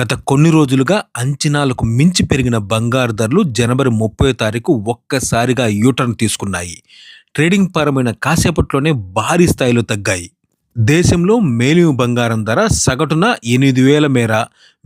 గత కొన్ని రోజులుగా అంచనాలకు మించి పెరిగిన బంగారు ధరలు జనవరి ముప్పై తారీఖు ఒక్కసారిగా యూటర్న్ తీసుకున్నాయి. ట్రేడింగ్ పరమైన కాసేపట్లోనే భారీ స్థాయిలో తగ్గాయి. దేశంలో మేలిమి బంగారం ధర సగటున ఎనిమిది వేల మేర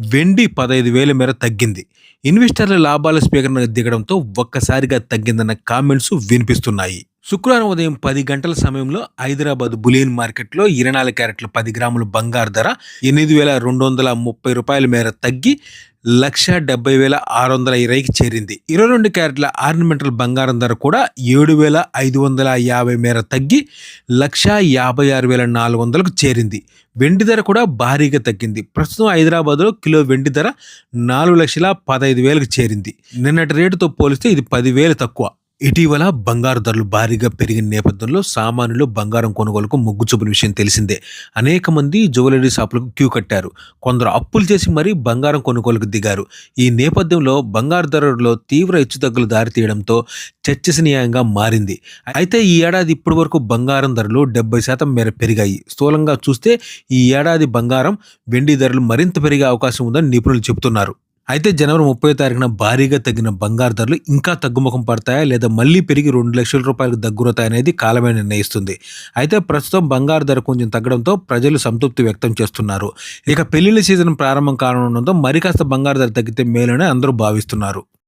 వెండి పదహైదు వేల మేర తగ్గింది. ఇన్వెస్టర్ల లాభాల స్పీకరణ దిగడంతో ఒక్కసారిగా తగ్గిందన్న కామెంట్స్ వినిపిస్తున్నాయి. శుక్రవారం ఉదయం పది గంటల సమయంలో హైదరాబాద్ బులియన్ మార్కెట్లో ఇరవై నాలుగు క్యారెట్ల పది గ్రాముల బంగారు ధర ఎనిమిది వేల రెండు వందల ముప్పై రూపాయల మేర తగ్గి లక్ష డెబ్బై వేల ఆరు వందల ఇరవైకి చేరింది. ఇరవై రెండు క్యారెట్ల ఆర్నమెంటల్ బంగారం ధర కూడా ఏడు వేల ఐదు వందల యాభై మేర తగ్గి లక్ష యాభై ఆరు వేల నాలుగు వందలకు చేరింది. వెండి ధర కూడా భారీగా తగ్గింది. ప్రస్తుతం హైదరాబాద్లో కిలో వెండి ధర నాలుగు లక్షల పదహైదు వేలకు చేరింది. నిన్నటి రేటుతో పోలిస్తే ఇది పదివేలు తక్కువ. ఇటీవల బంగారు ధరలు భారీగా పెరిగిన నేపథ్యంలో సామాన్యులు బంగారం కొనుగోలుకు మొగ్గు చూపిన విషయం తెలిసిందే. అనేక మంది జ్యువెలరీ షాపులకు క్యూ కట్టారు. కొందరు అప్పులు చేసి మరీ బంగారం కొనుగోలుకు దిగారు. ఈ నేపథ్యంలో బంగారు ధరలో తీవ్ర హెచ్చుతగ్గులు దారితీయడంతో చర్చనీయంగా మారింది. అయితే ఈ ఏడాది ఇప్పటి వరకు బంగారం ధరలు డెబ్బై శాతం మేర పెరిగాయి. స్థూలంగా చూస్తే ఈ ఏడాది బంగారం వెండి ధరలు మరింత పెరిగే అవకాశం ఉందని నిపుణులు చెబుతున్నారు. అయితే జనవరి ముప్పై తారీఖున భారీగా తగ్గిన బంగారు ధరలు ఇంకా తగ్గుముఖం పడతాయా లేదా మళ్ళీ పెరిగి రెండు లక్షల రూపాయలకు దగ్గరవుతాయనేది కాలమే నిర్ణయిస్తుంది. అయితే ప్రస్తుతం బంగారు ధర కొంచెం తగ్గడంతో ప్రజలు సంతృప్తి వ్యక్తం చేస్తున్నారు. ఇక పెళ్ళిళ్ళ సీజన్ ప్రారంభం కానుండడంతో మరి కాస్త బంగారు ధర తగ్గితే మేలని అందరూ భావిస్తున్నారు.